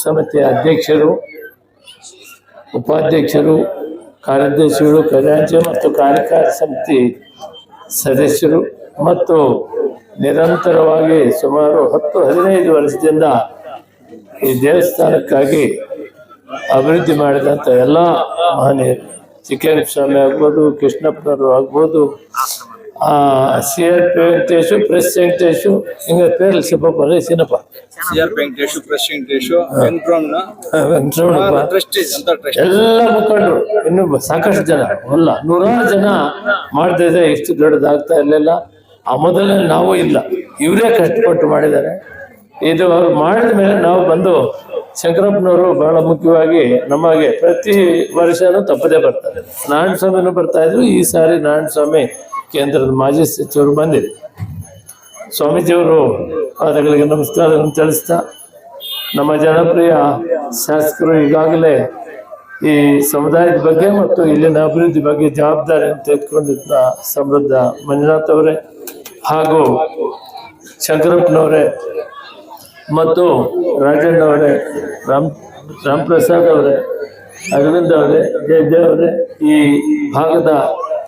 ಸಮಿತಿಯ ಅಧ್ಯಕ್ಷರು, ಉಪಾಧ್ಯಕ್ಷರು, ಕಾರ್ಯದರ್ಶಿಗಳು ಖಜಾಂಚಿ ಮತ್ತು ಕಾರ್ಯಕಾರಿ ಸಮಿತಿ ಸದಸ್ಯರು ಮತ್ತು ನಿರಂತರವಾಗಿ ಸುಮಾರು ಹತ್ತು, ಹದಿನೈದು ವರ್ಷದಿಂದ ಈ ದೇವಸ್ಥಾನಕ್ಕಾಗಿ ಅಭಿವೃದ್ಧಿ ಮಾಡಿದಂಥ ಎಲ್ಲ ಮಹನೀಯರು. ಚಿಕ್ಕಯ್ಯ ಸ್ವಾಮಿ ಆಗ್ಬೋದು, ಕೃಷ್ಣಪ್ಪನವರು ಆಗ್ಬೋದು C R P Venkatesh press Venkatesh ಹಿಂಗೆ ಪೇರಲ್ಲಿ ಸಿಪ್ಪಪ್ಪ ರೇ ಸಿನಪ್ಪ ಸಿಆರ್ ವೆಂಕಟೇಶು ಪ್ರೆಸ್ ವೆಂಕಟೇಶು ವೆಂಕಟರಮಣ ವೆಂಕಟರಮಣಪ್ಪ ಎಲ್ಲ ಮುಖಂಡರು ಇನ್ನು ಸಾಕಷ್ಟು ಜನ ಅಲ್ಲ ನೂರಾರು ಜನ ಮಾಡ್ತಾ ಇದ್ದಾರೆ ಇಷ್ಟು ದೊಡ್ಡದಾಗ್ತಾ ಇರಲಿಲ್ಲ. ಆ ಮೊದಲೇ ನಾವು ಇಲ್ಲ. ಇವರೇ ಕಷ್ಟಪಟ್ಟು ಮಾಡಿದ್ದಾರೆ. ಇದು ಅವ್ರು ಮಾಡಿದ ಮೇಲೆ ನಾವು ಬಂದು ಶಂಕರಪ್ಪನವರು ಬಹಳ ಮುಖ್ಯವಾಗಿ ನಮಗೆ ಪ್ರತಿ ವರ್ಷನೂ ತಪ್ಪದೇ ಬರ್ತಾರೆ. ನಾರಾಯಣ ಸ್ವಾಮಿನೂ ಬರ್ತಾ ಇದ್ರು ಈ ಸಾರಿ ನಾರಾಯಣ ಸ್ವಾಮಿ ಕೇಂದ್ರದ ಮಾಜಿ ಸಚಿವರು ಬಂದಿದೆ. ಸ್ವಾಮೀಜಿಯವರು ಪಾದಗಳಿಗೆ ನಮಸ್ಕಾರಗಳನ್ನು ತಿಳಿಸ್ತಾ, ನಮ್ಮ ಜನಪ್ರಿಯ ಶಾಸಕರು ಈಗಾಗಲೇ ಈ ಸಮುದಾಯದ ಬಗ್ಗೆ ಮತ್ತು ಇಲ್ಲಿನ ಅಭಿವೃದ್ಧಿ ಬಗ್ಗೆ ಜವಾಬ್ದಾರಿಯನ್ನು ತೆಗೆದುಕೊಂಡಿದ್ದ ಸಮೃದ್ಧ ಮಂಜುನಾಥ್ ಅವರೇ ಹಾಗೂ ಶಂಕರಪ್ಪನವರೇ ಮತ್ತು ರಾಜಣ್ಣವರೇ, ರಾಮ್ ರಾಮ್ ಪ್ರಸಾದ್ ಅವರೇ, ಅರವಿಂದ್ ಅವರೇ, ಜಯದೇವ್ ಅವರೇ ಈ ಭಾಗದ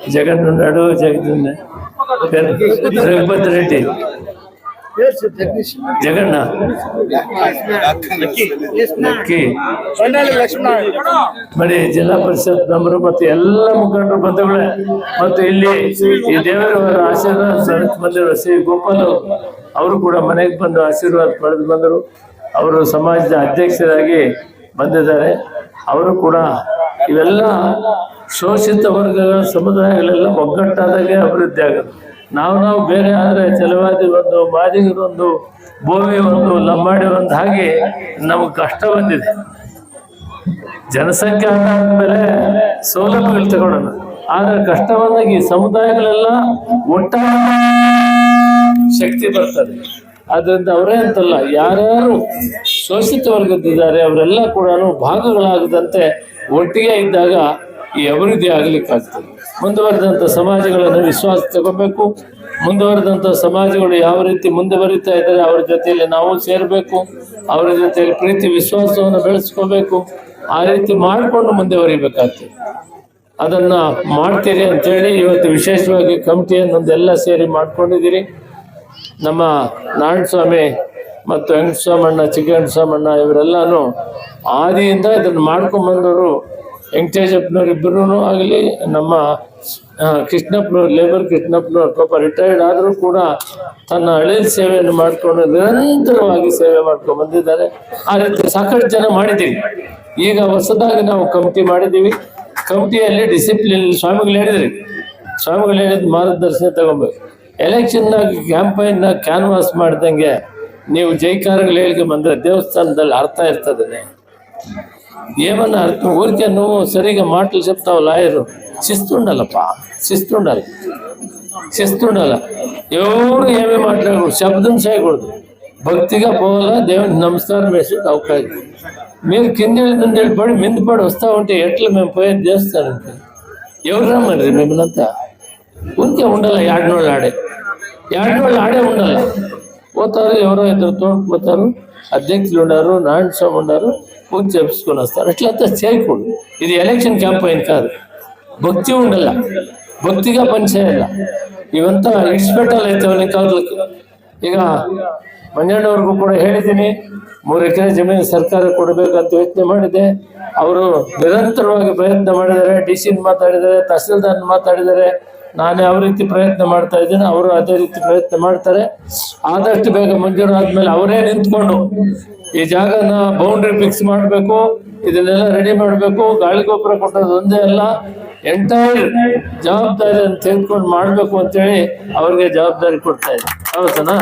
ಜಗನ್ನು ನಡು ಜಗನ್ನ ರೆಡ್ಡಿ. ಜಗಣ್ಣ. ಲಕ್ಕಿ. ಜಿಲ್ಲಾ ಪರಿಷತ್ ನವರು ಮತ್ತು ಎಲ್ಲ ಮುಖಂಡರು ಬಂಧುಗಳೇ. ಮತ್ತು ಇಲ್ಲಿ ಈ ದೇವರವರ ಆಶೀರ್ವಾದ ಸೆಳೆದು ಬಂದಿರುವ ಶ್ರೀ ಗೋಪಾಲ್ ಅವರು ಕೂಡ ಮನೆಗೆ ಬಂದು ಆಶೀರ್ವಾದ ಪಡೆದು ಬಂದರು. ಅವರು ಸಮಾಜದ ಅಧ್ಯಕ್ಷರಾಗಿ ಬಂದಿದ್ದಾರೆ. ಅವರು ಕೂಡ ಇವೆಲ್ಲ ಶೋಷಿತ ವರ್ಗಗಳ ಸಮುದಾಯಗಳೆಲ್ಲ ಒಗ್ಗಟ್ಟಾದಾಗೆ ಅಭಿವೃದ್ಧಿ ಆಗುತ್ತೆ. ನಾವು ನಾವು ಬೇರೆ ಆದರೆ ಚಲವಾದಿ ಒಂದು ಬಾದಿಗರೊಂದು ಭೂಮಿ ಒಂದು ಲಂಬಾಡಿ ಒಂದು ಹಾಗೆ ನಮಗೆ ಕಷ್ಟ ಬಂದಿದೆ. ಜನಸಂಖ್ಯೆ ಆದ್ಮೇಲೆ ಸೌಲಭ್ಯಗಳು ತಗೊಳ್ಳೋಣ. ಆದರೆ ಕಷ್ಟ ಬಂದಾಗ ಈ ಸಮುದಾಯಗಳೆಲ್ಲ ಒಟ್ಟಾಗಿ ಶಕ್ತಿ ಬರ್ತದೆ. ಆದ್ರಿಂದ ಅವರೇ ಅಂತಲ್ಲ, ಯಾರ್ಯಾರು ಶೋಷಿತ ವರ್ಗದಿದ್ದಾರೆ ಅವರೆಲ್ಲ ಕೂಡ ಭಾಗಗಳಾಗದಂತೆ ಒಟ್ಟಿಗೆ ಇದ್ದಾಗ ಈ ಅಭಿವೃದ್ಧಿ ಆಗಲಿಕ್ಕಾಗ್ತದೆ ಮುಂದುವರೆದಂಥ ಸಮಾಜಗಳನ್ನು ವಿಶ್ವಾಸ ತಗೋಬೇಕು. ಮುಂದುವರೆದಂಥ ಸಮಾಜಗಳು ಯಾವ ರೀತಿ ಮುಂದೆ ಬರೀತಾ ಇದ್ದಾರೆ ಅವ್ರ ಜೊತೆಯಲ್ಲಿ ನಾವು ಸೇರಬೇಕು. ಅವರ ಜೊತೆಯಲ್ಲಿ ಪ್ರೀತಿ, ವಿಶ್ವಾಸವನ್ನು ಬೆಳೆಸ್ಕೋಬೇಕು. ಆ ರೀತಿ ಮಾಡಿಕೊಂಡು ಮುಂದೆ ಬರೀಬೇಕಾಗ್ತದೆ. ಅದನ್ನು ಮಾಡ್ತೀರಿ ಅಂತೇಳಿ ಇವತ್ತು ವಿಶೇಷವಾಗಿ ಕಮಿಟಿಯನ್ನೊಂದೆಲ್ಲ ಸೇರಿ ಮಾಡಿಕೊಂಡಿದ್ದೀರಿ. ನಮ್ಮ ನಾರಾಯಣ ಸ್ವಾಮಿ ಮತ್ತು ವೆಂಕಟಸ್ವಾಮಣ್ಣ, ಚಿಕ್ಕವೆಂಕಟಸ್ವಾಮಣ್ಣ ಇವರೆಲ್ಲನೂ ಆದಿಯಿಂದ ಇದನ್ನು ಮಾಡ್ಕೊಂಬಂದವರು ವೆಂಕಟೇಶಪ್ಪನವರಿಬ್ಬರೂ ಆಗಲಿ, ನಮ್ಮ ಕೃಷ್ಣಪ್ಪನವ್ರು ಲೇಬರ್ ಕೃಷ್ಣಪ್ಪನವ್ರು ಪಾಪ ರಿಟೈರ್ಡ್ ಆದರೂ ಕೂಡ ತನ್ನ ಹಳೆ ಸೇವೆಯನ್ನು ಮಾಡಿಕೊಂಡು ನಿರಂತರವಾಗಿ ಸೇವೆ ಮಾಡ್ಕೊಂಡು ಬಂದಿದ್ದಾರೆ. ಆ ರೀತಿ ಸಾಕಷ್ಟು ಜನ ಮಾಡಿದ್ದೀವಿ. ಈಗ ಹೊಸದಾಗಿ ನಾವು ಕಮಿಟಿ ಮಾಡಿದ್ದೀವಿ. ಕಮಿಟಿಯಲ್ಲಿ ಡಿಸಿಪ್ಲಿನ್ ಸ್ವಾಮಿಗಳು ಹೇಳಿದ್ರಿ. ಸ್ವಾಮಿಗಳು ಹೇಳಿದ ಮಾರ್ಗದರ್ಶನ ತಗೊಬೇಕು ಎಲೆಕ್ಷನ್ನಾಗಿ ಕ್ಯಾಂಪೈನ್ನ ಕ್ಯಾನ್ವಾಸ್ ಮಾಡ್ದಂಗೆ ನೀವು ಜೈಕಾರಗಳು ಹೇಳಿಕೆ ಬಂದರೆ ದೇವಸ್ಥಾನದಲ್ಲಿ ಅರ್ಥ ಇರ್ತದೆ. ఏమన్నా అర్థం ఊరికే నువ్వు సరిగా మాటలు చెప్తావు లాయరు? శిస్తుండాలప్ప శిస్తుండాలి. శిస్తుండాల. ఎవరు ఏమీ మాట్లాడకూడదు శబ్దం చేయకూడదు. భక్తిగా పోవాలా దేవునికి నమస్కారం వేసి అవకాశం మీరు కింద నుండి పడి మిందుపడి వస్తూ ఉంటే ఎట్లా మేము పోయేది చేస్తానంటే ఎవరు రమ్మని మిమ్మల్నంతా ఊరికే ఉండాలి ఏడనోళ్ళు ఆడే? ఏడనోళ్ళు ఆడే ఉండాలి? పోతారు ఎవరో ఇద్దరు తోడుకుపోతారు అధ్యక్షులు ఉన్నారు నారాయణ స్వామి ఉన్నారు పూజ చేపించుకొని వస్తారు అట్లంతా చేయకూడదు ఇది ఎలక్షన్ క్యాంపెయిన్ కాదు భక్తి ఉండాల భక్తిగా పనిచేయాల ఇవంతా ఇడిచిపెట్టాలైతే కాదులకు ಈಗ ಮಂಜಣ್ಣವ್ರಿಗೂ ಕೂಡ ಹೇಳಿದ್ದೀನಿ ಮೂರು ಎಕರೆ ಜಮೀನು ಸರ್ಕಾರ ಕೊಡಬೇಕಂತ ಯೋಚನೆ ಮಾಡಿದೆ ಅವರು ನಿರಂತರವಾಗಿ ಪ್ರಯತ್ನ ಮಾಡಿದ್ದಾರೆ ಡಿ ಸಿ ಮಾತಾಡಿದ್ದಾರೆ ತಹಸೀಲ್ದಾರ್ ಮಾತಾಡಿದ್ದಾರೆ ನಾನು ಯಾವ ರೀತಿ ಪ್ರಯತ್ನ ಮಾಡ್ತಾ ಇದ್ದೀನಿ, ಅವರು ಅದೇ ರೀತಿ ಪ್ರಯತ್ನ ಮಾಡ್ತಾರೆ. ಆದಷ್ಟು ಬೇಗ ಮಂಜೂರು ಆದ್ಮೇಲೆ ಅವರೇ ನಿಂತ್ಕೊಂಡು ಈ ಜಾಗನ ಬೌಂಡ್ರಿ ಫಿಕ್ಸ್ ಮಾಡಬೇಕು, ಇದನ್ನೆಲ್ಲ ರೆಡಿ ಮಾಡಬೇಕು, ಗಾಳಿ ಗೊಬ್ಬರ ಕೊಟ್ಟದ್ದು ಒಂದೇ ಅಲ್ಲ ಎಂಟೈರ್ ಜವಾಬ್ದಾರಿಯನ್ನು ತೆಗೆದುಕೊಂಡು ಮಾಡಬೇಕು ಅಂತೇಳಿ ಅವ್ರಿಗೆ ಜವಾಬ್ದಾರಿ ಕೊಡ್ತಾ ಇದ್ದೀನಿ. ಹೌದನಾ?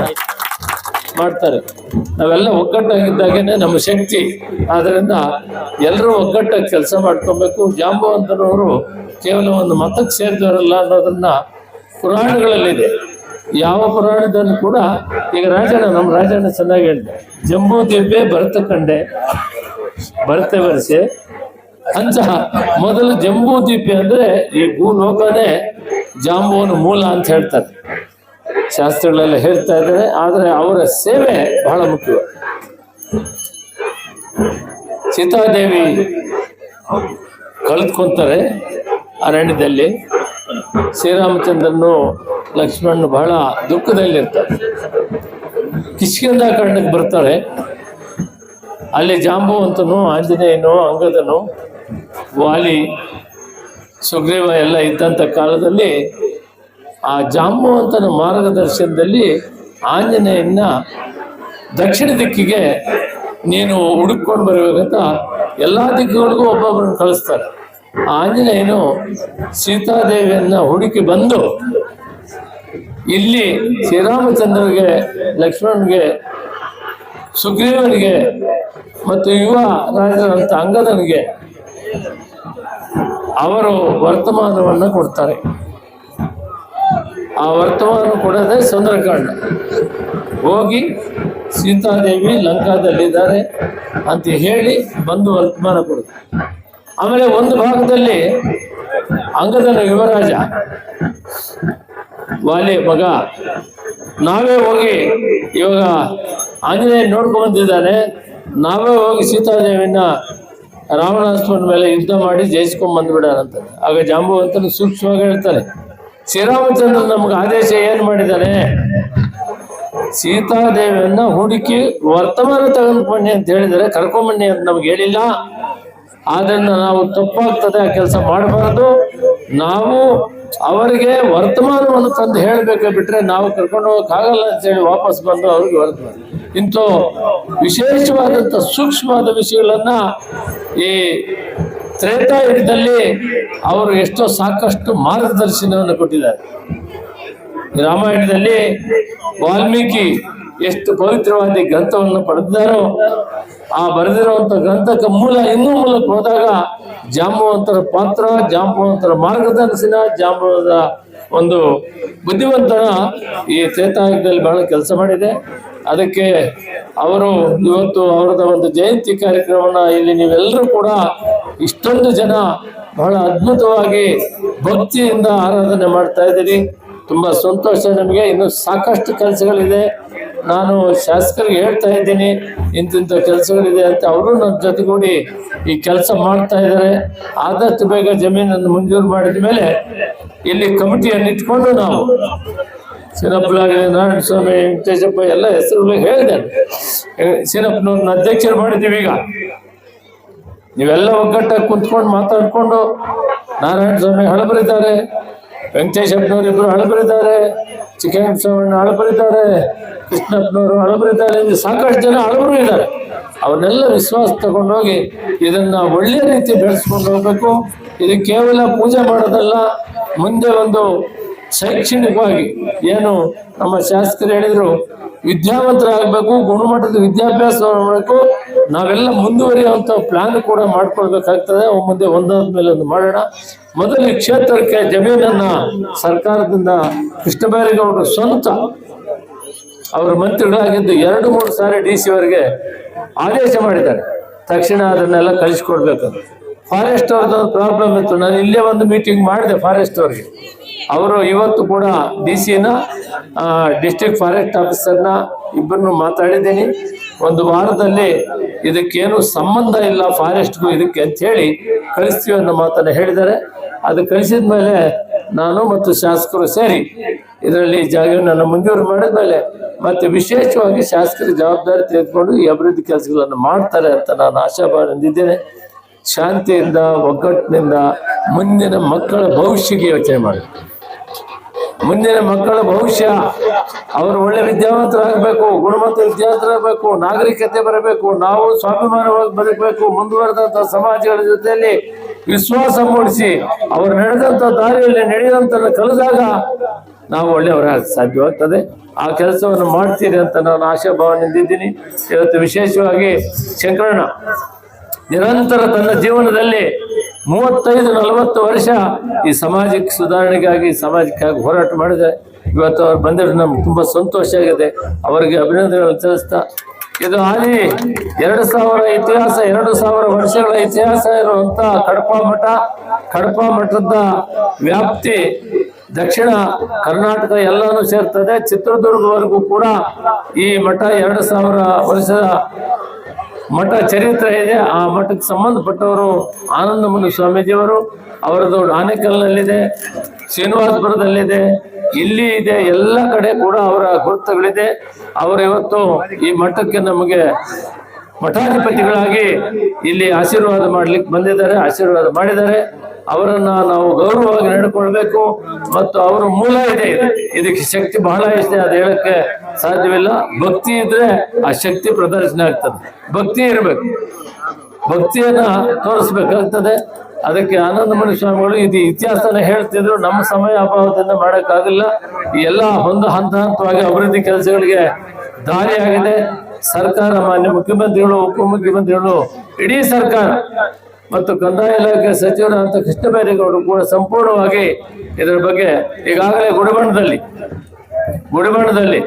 ಮಾಡ್ತಾರೆ. ನಾವೆಲ್ಲ ಒಗ್ಗಟ್ಟಾಗಿದ್ದಾಗೇನೆ ನಮ್ಮ ಶಕ್ತಿ. ಆದ್ದರಿಂದ ಎಲ್ಲರೂ ಒಗ್ಗಟ್ಟಾಗಿ ಕೆಲಸ ಮಾಡ್ಕೊಬೇಕು. ಜಾಂಬವಂತನವರು ಕೇವಲ ಒಂದು ಮತಕ್ಕೆ ಸೇರಿದವರಲ್ಲ ಅನ್ನೋದನ್ನ ಪುರಾಣಗಳಲ್ಲಿದೆ. ಯಾವ ಪುರಾಣದಲ್ಲೂ ಕೂಡ ಈಗ ರಾಜಣ್ಣ ನಮ್ಮ ರಾಜಣ್ಣ ಚೆನ್ನಾಗಿ ಹೇಳಿದೆ. ಜಂಬೂ ದಿವ್ಯ ಭರತ ಕಂಡೆ. ಭರತೆ ಬರೆಸಿ ಅಂತ ಮೊದಲು ಜಂಬೂ ದ್ವೀಪ ಅಂದ್ರೆ ಈ ಭೂಲೋಕನೇ ಜಾಂಬೂನ ಮೂಲ ಅಂತ ಹೇಳ್ತಾರೆ. ಶಾಸ್ತ್ರಗಳೆಲ್ಲ ಹೇಳ್ತಾ ಇದ್ದಾರೆ, ಆದರೆ ಅವರ ಸೇವೆ ಬಹಳ ಮುಖ್ಯ. ಸೀತಾದೇವಿ ಕಳೆದುಕೊಂತಾರೆ ಅರಣ್ಯದಲ್ಲಿ. ಶ್ರೀರಾಮಚಂದ್ರನು ಲಕ್ಷ್ಮಣನು ಬಹಳ ದುಃಖದಲ್ಲಿರ್ತಾರೆ. ಕಿಷ್ಕಿಂದ ಕಾರಣಕ್ಕೆ ಬರ್ತಾರೆ. ಅಲ್ಲಿ ಜಾಂಬುವಂತನು, ಆಂಜನೇಯನು, ಅಂಗದನು, ವಾಲಿ, ಸುಗ್ರೀವ ಎಲ್ಲ ಇದ್ದಂಥ ಕಾಲದಲ್ಲಿ ಆ ಜಾಂಬವಂತನ ಮಾರ್ಗದರ್ಶನದಲ್ಲಿ ಆಂಜನೇಯನ್ನ ದಕ್ಷಿಣ ದಿಕ್ಕಿಗೆ ನೀನು ಹುಡುಕೊಂಡು ಬರಬೇಕಂತ ಎಲ್ಲ ದಿಕ್ಕುಗಳಿಗೂ ಒಬ್ಬೊಬ್ಬರನ್ನು ಕಳಿಸ್ತಾರೆ. ಆಂಜನೇಯನು ಸೀತಾದೇವಿಯನ್ನ ಹುಡುಕಿ ಬಂದು ಇಲ್ಲಿ ಶ್ರೀರಾಮಚಂದ್ರನಿಗೆ, ಲಕ್ಷ್ಮಣನಿಗೆ, ಸುಗ್ರೀವನಿಗೆ ಮತ್ತು ಯುವ ರಾಜರಂತ ಅಂಗದನಿಗೆ ಅವರು ವರ್ತಮಾನವನ್ನು ಕೊಡ್ತಾರೆ. ಆ ವರ್ತಮಾನ ಕೊಡೋದೇ ಸುಂದರಕಾಂಡ ಹೋಗಿ ಸೀತಾದೇವಿ ಲಂಕಾದಲ್ಲಿದ್ದಾರೆ ಅಂತ ಹೇಳಿ ಬಂದು ವರ್ತಮಾನ ಕೊಡೋದು ಆಮೇಲೆ ಒಂದು ಭಾಗದಲ್ಲಿ ಅಂಗದನ ಯುವರಾಜ ವಾಲೆ ಮಗ, ನಾವೇ ಹೋಗಿ ಇವಾಗ ಆಂಜನೇಯ ನೋಡ್ಕೊಂಡ್ ಬಂದಿದ್ದಾನೆ. ನಾವೇ ಹೋಗಿ ಸೀತಾದೇವಿನ ರಾವಣಾಸ್ತ್ರನ ಮೇಲೆ ಯುದ್ಧ ಮಾಡಿ ಜಯಿಸ್ಕೊಂಡ್ ಬಂದ್ಬಿಡಾರಂತ ಆಗ ಜಾಂಬುವಂತನು ಸೂಕ್ಷ್ಮವಾಗಿ ಹೇಳ್ತಾನೆ ಶ್ರೀರಾಮಚಂದ್ರ ನಮ್ಗೆ ಆದೇಶ ಏನ್ ಮಾಡಿದ್ದಾನೆ ಸೀತಾದೇವಿಯನ್ನ ಹುಡುಕಿ ವರ್ತಮಾನ ತಗೊಂಡ್ಬನ್ನಿ ಅಂತ ಹೇಳಿದರೆ ಕರ್ಕೊಂಬನ್ನಿ ಅಂತ ನಮ್ಗೆ ಹೇಳಿಲ್ಲ. ಆದ್ರಿಂದ ನಾವು ತಪ್ಪಾಗ್ತದೆ, ಆ ಕೆಲಸ ಮಾಡಬಾರದು. ನಾವು ಅವರಿಗೆ ವರ್ತಮಾನವನ್ನು ತಂದು ಹೇಳಬೇಕು ಬಿಟ್ರೆ ನಾವು ಕರ್ಕೊಂಡು ಹೋಗಕ್ಕಾಗಲ್ಲ ಅಂತ ಹೇಳಿ ವಾಪಸ್ ಬಂದು ಅವ್ರಿಗೆ ವರ್ತಮಾನ. ಇಂಥ ವಿಶೇಷವಾದಂಥ ಸೂಕ್ಷ್ಮವಾದ ವಿಷಯಗಳನ್ನ ಈ ತ್ರೇತಾಯುಗದಲ್ಲಿ ಅವರು ಎಷ್ಟೋ ಸಾಕಷ್ಟು ಮಾರ್ಗದರ್ಶನವನ್ನು ಕೊಟ್ಟಿದ್ದಾರೆ. ರಾಮಾಯಣದಲ್ಲಿ ವಾಲ್ಮೀಕಿ ಎಷ್ಟು ಪವಿತ್ರವಾದ ಗ್ರಂಥವನ್ನು ಪಡೆದಿದ್ದಾರೋ, ಆ ಬರೆದಿರುವಂಥ ಗ್ರಂಥಕ್ಕೆ ಮೂಲ, ಇನ್ನೂ ಮೂಲಕ್ಕೆ ಹೋದಾಗ ಜಾಂಬುವಂತರ ಪಾತ್ರ, ಜಾಂಬುವಂತರ ಮಾರ್ಗದರ್ಶನ, ಜಾಂಬದ ಒಂದು ಬುದ್ಧಿವಂತನ ಈ ತ್ರೇತಾಯುಗದಲ್ಲಿ ಬಹಳ ಕೆಲಸ ಮಾಡಿದೆ. ಅದಕ್ಕೆ ಅವರು ಇವತ್ತು ಅವರದ ಒಂದು ಜಯಂತಿ ಕಾರ್ಯಕ್ರಮವನ್ನು ಇಲ್ಲಿ ನೀವೆಲ್ಲರೂ ಕೂಡ ಇಷ್ಟೊಂದು ಜನ ಬಹಳ ಅದ್ಭುತವಾಗಿ ಭಕ್ತಿಯಿಂದ ಆರಾಧನೆ ಮಾಡ್ತಾ ಇದ್ದೀರಿ. ತುಂಬ ಸಂತೋಷ ನಮಗೆ. ಇನ್ನು ಸಾಕಷ್ಟು ಕೆಲಸಗಳಿದೆ. ನಾನು ಶಾಸಕರಿಗೆ ಹೇಳ್ತಾ ಇದ್ದೀನಿ ಇಂತಿಂಥ ಕೆಲಸಗಳಿದೆ ಅಂತ ಅವರು ನನ್ನ ಜೊತೆಗೂಡಿ ಈ ಕೆಲಸ ಮಾಡ್ತಾ ಇದ್ದಾರೆ. ಆದಷ್ಟು ಬೇಗ ಜಮೀನನ್ನು ಮಂಜೂರು ಮಾಡಿದ ಮೇಲೆ ಇಲ್ಲಿ ಕಮಿಟಿಯನ್ನು ಇಟ್ಕೊಂಡು ನಾವು ಸಿನಪ್ಪಲಾಗಲಿ ನಾರಾಯಣ ಸ್ವಾಮಿ ವೆಂಕಟೇಶಪ್ಪ ಎಲ್ಲ ಹೆಸರುಗಳು ಹೇಳಿದೆ. ಸಿನಪ್ಪನವ್ರನ್ನ ಅಧ್ಯಕ್ಷರು ಮಾಡಿದ್ದೀವಿ ಈಗ. ನೀವೆಲ್ಲ ಒಗ್ಗಟ್ಟಾಗಿ ಕುಂತ್ಕೊಂಡು ಮಾತಾಡ್ಕೊಂಡು ನಾರಾಯಣ ಸ್ವಾಮಿ ಹಳಬರಿದ್ದಾರೆ, ವೆಂಕಟೇಶಪ್ಪನವ್ರು ಇಬ್ಬರು ಹಳಬರಿದ್ದಾರೆ ಹಳ ಹಳಬರಿದ್ದಾರೆ, ಕೃಷ್ಣಪ್ಪನವರು ಹಳಬರಿದ್ದಾರೆ ಎಂದು ಸಾಕಷ್ಟು ಜನ ಹಳಬರು ಇದ್ದಾರೆ. ಅವನ್ನೆಲ್ಲ ವಿಶ್ವಾಸ ತಗೊಂಡೋಗಿ ಇದನ್ನ ಒಳ್ಳೆಯ ರೀತಿ ಬೆಳೆಸ್ಕೊಂಡು ಹೋಗ್ಬೇಕು. ಇದು ಕೇವಲ ಪೂಜೆ ಮಾಡೋದಲ್ಲ, ಮುಂದೆ ಒಂದು ಶೈಕ್ಷಣಿಕವಾಗಿ ಏನು ನಮ್ಮ ಶಾಸಕರು ಹೇಳಿದ್ರು, ವಿದ್ಯಾವಂತರಾಗಬೇಕು, ಗುಣಮಟ್ಟದ ವಿದ್ಯಾಭ್ಯಾಸ ಮಾಡಬೇಕು. ನಾವೆಲ್ಲ ಮುಂದುವರಿಯುವಂಥ ಪ್ಲಾನ್ ಕೂಡ ಮಾಡ್ಕೊಳ್ಬೇಕಾಗ್ತದೆ. ಮುಂದೆ ಒಂದಾದ ಮೇಲೆ ಒಂದು ಮಾಡೋಣ. ಮೊದಲು ಕ್ಷೇತ್ರಕ್ಕೆ ಜಮೀನನ್ನ ಸರ್ಕಾರದಿಂದ ಕೃಷ್ಣ ಬೈರೇಗೌಡರು ಸ್ವಂತ ಅವರ ಮಂತ್ರಿಗಳಾಗಿದ್ದು ಎರಡು, ಮೂರು ಸಾರಿ ಡಿ ಸಿ ಅವರಿಗೆ ಆದೇಶ ಮಾಡಿದ್ದಾರೆ. ತಕ್ಷಣ ಅದನ್ನೆಲ್ಲ ಕಳಿಸ್ಕೊಡ್ಬೇಕು ಫಾರೆಸ್ಟ್ ಅವ್ರದ್ದು ಪ್ರಾಬ್ಲಮ್ ಇತ್ತು. ನಾನು ಇಲ್ಲೇ ಒಂದು ಮೀಟಿಂಗ್ ಮಾಡಿದೆ ಫಾರೆಸ್ಟ್ ಅವ್ರಿಗೆ. ಅವರು ಇವತ್ತು ಕೂಡ ಡಿ ಸಿನ ಡಿಸ್ಟ್ರಿಕ್ಟ್ ಫಾರೆಸ್ಟ್ ಆಫೀಸರ್ನ ಇಬ್ಬರನ್ನು ಮಾತಾಡಿದ್ದೀನಿ. ಒಂದು ವಾರದಲ್ಲಿ ಇದಕ್ಕೇನು ಸಂಬಂಧ ಇಲ್ಲ ಫಾರೆಸ್ಟ್ಗೂ ಇದಕ್ಕೆ ಅಂತ ಹೇಳಿ ಕಳಿಸ್ತೀವಿ ಅನ್ನೋ ಮಾತನ್ನು ಹೇಳಿದ್ದಾರೆ. ಅದು ಕಳಿಸಿದ ಮೇಲೆ ನಾನು ಮತ್ತು ಶಾಸಕರು ಸೇರಿ ಇದರಲ್ಲಿ ಜಾಗವನ್ನು ಮಂಜೂರು ಮಾಡಿದ ಮೇಲೆ ಮತ್ತೆ ವಿಶೇಷವಾಗಿ ಶಾಸಕರ ಜವಾಬ್ದಾರಿ ತೆಗೆದುಕೊಂಡು ಈ ಅಭಿವೃದ್ಧಿ ಕೆಲಸಗಳನ್ನು ಮಾಡ್ತಾರೆ ಅಂತ ನಾನು ಆಶಾಭಾವ ಹೊಂದಿದ್ದೇನೆ. ಶಾಂತಿಯಿಂದ, ಒಗ್ಗಟ್ಟಿನಿಂದ ಮುಂದಿನ ಮಕ್ಕಳ ಭವಿಷ್ಯಕ್ಕೆ ಯೋಚನೆ ಮಾಡಿ. ಮುಂದಿನ ಮಕ್ಕಳ ಭವಿಷ್ಯ, ಅವರು ಒಳ್ಳೆ ವಿದ್ಯಾವಂತರಾಗಬೇಕು, ಗುಣಮಟ್ಟ ವಿದ್ಯಾವಂತರಾಗಬೇಕು, ನಾಗರಿಕತೆ ಬರಬೇಕು, ನಾವು ಸ್ವಾಭಿಮಾನವಾಗಿ ಬದುಕಬೇಕು ಮುಂದುವರೆದಂಥ ಸಮಾಜಗಳ ಜೊತೆಯಲ್ಲಿ ವಿಶ್ವಾಸ ಮೂಡಿಸಿ, ಅವರು ನಡೆದಂಥ ದಾರಿಯಲ್ಲಿ ನಡೆಯುವಂತ ಕಲಿದಾಗ ನಾವು ಒಳ್ಳೆಯವರ ಸಾಧ್ಯವಾಗ್ತದೆ. ಆ ಕೆಲಸವನ್ನು ಮಾಡ್ತೀರಿ ಅಂತ ನಾನು ಆಶಾಭಾವನೆಯಿಂದ ಇದ್ದೀನಿ ಇವತ್ತು ವಿಶೇಷವಾಗಿ ಶಂಕರಣ್ಣ ನಿರಂತರ ತನ್ನ ಜೀವನದಲ್ಲಿ ಮೂವತ್ತೈದು, ನಲವತ್ತು ವರ್ಷ ಈ ಸಮಾಜಕ್ಕೆ ಸುಧಾರಣೆಗಾಗಿ, ಸಮಾಜಕ್ಕಾಗಿ ಹೋರಾಟ ಮಾಡಿದೆ. ಇವತ್ತು ಅವ್ರು ಬಂದಿರೋ ನಮ್ಗೆ ತುಂಬ ಸಂತೋಷ ಆಗಿದೆ. ಅವರಿಗೆ ಅಭಿನಂದನೆಗಳನ್ನು ತಿಳಿಸ್ತಾ, ಇದು ಹಾಲಿ ಎರಡು ಸಾವಿರ ಇತಿಹಾಸ, ಎರಡು ಸಾವಿರ ವರ್ಷಗಳ ಇತಿಹಾಸ ಇರುವಂತ ಕಡಪ ಮಠ. ಕಡಪ ಮಠದ ವ್ಯಾಪ್ತಿ ದಕ್ಷಿಣ ಕರ್ನಾಟಕ ಎಲ್ಲಾನು ಸೇರ್ತದೆ. ಚಿತ್ರದುರ್ಗವರೆಗೂ ಕೂಡ ಈ ಮಠ ಎರಡು ಸಾವಿರ ವರ್ಷದ ಮಠ ಚರಿತ್ರೆ ಇದೆ. ಆ ಮಠಕ್ಕೆ ಸಂಬಂಧಪಟ್ಟವರು ಆನಂದಮುನಿ ಸ್ವಾಮೀಜಿಯವರು ಅವರದು ಆನೇಕಲ್ನಲ್ಲಿದೆ ಶ್ರೀನಿವಾಸಪುರದಲ್ಲಿದೆ, ಇಲ್ಲಿ ಇದೆ, ಎಲ್ಲ ಕಡೆ ಕೂಡ ಅವರ ಗುರುತುಗಳಿದೆ ಅವರು ಇವತ್ತು ಈ ಮಠಕ್ಕೆ ನಮಗೆ ಮಠಾಧಿಪತಿಗಳಾಗಿ ಇಲ್ಲಿ ಆಶೀರ್ವಾದ ಮಾಡ್ಲಿಕ್ಕೆ ಬಂದಿದ್ದಾರೆ, ಆಶೀರ್ವಾದ ಮಾಡಿದ್ದಾರೆ. ಅವರನ್ನ ನಾವು ಗೌರವವಾಗಿ ನಡೆಕೊಳ್ಬೇಕು ಮತ್ತು ಅವರ ಮೂಲ ಇದೆ ಇದಕ್ಕೆ ಶಕ್ತಿ ಬಹಳ ಇದೆ ಅದು ಹೇಳಕ್ಕೆ ಸಾಧ್ಯವಿಲ್ಲ. ಭಕ್ತಿ ಇದ್ರೆ ಆ ಶಕ್ತಿ ಪ್ರದರ್ಶನ ಆಗ್ತದೆ. ಭಕ್ತಿ ಇರಬೇಕು. ಭಕ್ತಿಯನ್ನ ತೋರಿಸ್ಬೇಕಾಗ್ತದೆ. ಅದಕ್ಕೆ ಆನಂದಮಣಿ ಸ್ವಾಮಿಗಳು ಇದು ಇತಿಹಾಸನ ಹೇಳ್ತಿದ್ರು, ನಮ್ಮ ಸಮಯ ಅಭಾವದಿಂದ ಮಾಡೋಕ್ಕಾಗಲ್ಲ. ಎಲ್ಲ ಒಂದು ಹಂತ ಹಂತವಾಗಿ ಅಭಿವೃದ್ಧಿ ಕೆಲಸಗಳಿಗೆ ದಾರಿಯಾಗಿದೆ. ಸರ್ಕಾರ ಮಾನ್ಯ ಮುಖ್ಯಮಂತ್ರಿಗಳು, ಉಪಮುಖ್ಯಮಂತ್ರಿಗಳು, ಇಡೀ ಸರ್ಕಾರ ಮತ್ತು ಕಂದಾಯ ಇಲಾಖೆ ಸಚಿವರಾದಂಥ ಕೃಷ್ಣ ಕೂಡ ಸಂಪೂರ್ಣವಾಗಿ ಇದರ ಬಗ್ಗೆ ಈಗಾಗಲೇ ಗುಡಿಬಣ್ಣದಲ್ಲಿ ಗುಡಿಬಣ್ಣದಲ್ಲಿ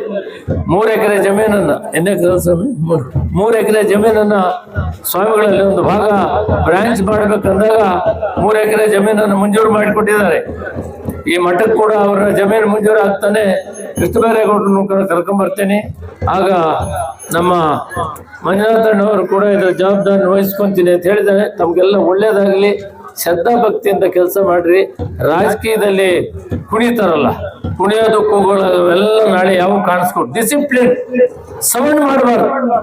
ಮೂರು ಎಕರೆ ಜಮೀನನ್ನ ಎಣ್ಣೆ ಸ್ವಾಮಿ? ಮೂರು. ಎಕರೆ ಜಮೀನನ್ನ ಸ್ವಾಮಿಗಳಲ್ಲಿ ಒಂದು ಭಾಗ ಬ್ರಾಂಚ್ ಮಾಡಬೇಕಂದಾಗ ಮೂರು ಎಕರೆ ಜಮೀನನ್ನು ಮಂಜೂರು ಮಾಡಿಕೊಟ್ಟಿದ್ದಾರೆ. ಈ ಮಠಕ್ಕೆ ಕೂಡ ಅವರ ಜಮೀನು ಮಂಜೂರು ಆಗ್ತಾನೆ. ಕೃಷ್ಣಬೈರೇಗೌಡರನ್ನು ಕೂಡ ಕರ್ಕೊಂಬರ್ತೀನಿ ಆಗ ನಮ್ಮ ಮಂಜುನಾಥಣ್ಣವರು ಕೂಡ ಇದರ ಜವಾಬ್ದಾರಿ ವಹಿಸ್ಕೊಂತೀನಿ ಅಂತ ಹೇಳಿದ್ದಾರೆ. ತಮಗೆಲ್ಲ ಒಳ್ಳೇದಾಗಲಿ, ಶ್ರದ್ಧಾ ಭಕ್ತಿಯಿಂದ ಕೆಲಸ ಮಾಡ್ರಿ. ರಾಜಕೀಯದಲ್ಲಿ ಕುಣಿತಾರಲ್ಲ ಕುಣಿಯೋದು ಕೂಗೋದು ಅವೆಲ್ಲ ನಾಳೆ ಯಾವ ಕಾಣಿಸ್ಕೊಟ್ಟು ಡಿಸಿಪ್ಲಿನ್ ಸೌಂಡ್ ಮಾಡಬಾರ್ದು.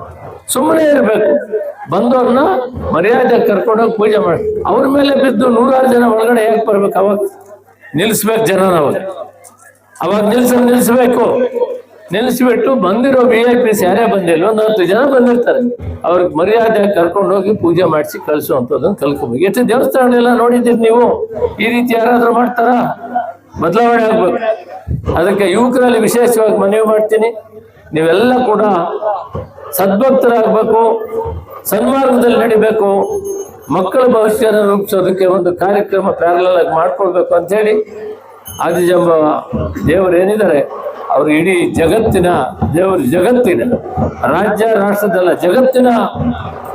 ಸುಮ್ಮನೆ ಇರಬೇಕು. ಬಂದವ್ರನ್ನ ಮರ್ಯಾದೆ ಕರ್ಕೊಂಡೋಗಿ ಪೂಜೆ ಮಾಡಿ. ಅವ್ರ ಮೇಲೆ ಬಿದ್ದು ನೂರಾರು ಜನ ಒಳಗಡೆ ಹೇಗೆ ಬರ್ಬೇಕು ಅವಾಗ? ನಿಲ್ಲಿಸ್ಬೇಕು ಜನ ನಾವು ಅವಾಗ ನಿಲ್ಸ ನಿಲ್ಲಿಸ್ಬೇಕು ನಿಲ್ಲಿಸ್ಬಿಟ್ಟು ಬಂದಿರೋ ವಿ ಐ ಪಿಸ್ ಯಾರೇ ಬಂದಿಲ್ಲ, ಒಂದು ಜನ ಬಂದಿರ್ತಾರೆ. ಅವ್ರಿಗೆ ಮರ್ಯಾದೆ ಕರ್ಕೊಂಡು ಹೋಗಿ ಪೂಜೆ ಮಾಡಿಸಿ ಕಳಿಸುವಂಥದ್ದನ್ನು ಕಲ್ಕೊಬೇಕು ಎಷ್ಟು ದೇವಸ್ಥಾನ ನೋಡಿದ್ದೀರಿ ನೀವು? ಈ ರೀತಿ ಯಾರಾದರೂ ಮಾಡ್ತಾರಾ? ಬದಲಾವಣೆ ಆಗ್ಬೇಕು. ಅದಕ್ಕೆ ಯುವಕರಲ್ಲಿ ವಿಶೇಷವಾಗಿ ಮನವಿ ಮಾಡ್ತೀನಿ. ನೀವೆಲ್ಲ ಕೂಡ ಸದ್ಭಕ್ತರಾಗಬೇಕು, ಸನ್ಮಾರ್ಗದಲ್ಲಿ ನಡಿಬೇಕು. ಮಕ್ಕಳ ಭವಿಷ್ಯನ ರೂಪಿಸೋದಕ್ಕೆ ಒಂದು ಕಾರ್ಯಕ್ರಮ ಪ್ಯಾರಲಾಗಿ ಮಾಡ್ಕೊಳ್ಬೇಕು ಅಂತ ಹೇಳಿ ಆದಿಜಂಬ ದೇವರು ಏನಿದ್ದಾರೆ, ಅವರು ಇಡೀ ಜಗತ್ತಿನ ದೇವರು ಜಗತ್ತಿನ, ರಾಜ್ಯ ರಾಷ್ಟ್ರದಲ್ಲ ಜಗತ್ತಿನ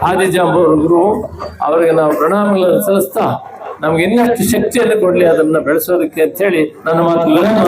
ಆದಿಜಾಂಬವರು ಗುರು, ಅವರಿಗೆ ನಾವು ಪ್ರಣಾಮಗಳನ್ನು ಸಲ್ಲಿಸ್ತಾ ನಮ್ಗೆ ಇನ್ನಷ್ಟು ಶಕ್ತಿಯನ್ನು ಕೊಡಲಿ ಅದನ್ನು ಬೆಳೆಸೋದಕ್ಕೆ ಅಂತ ಹೇಳಿ ನನ್ನ ಮಾತು ವಿರಾಮ.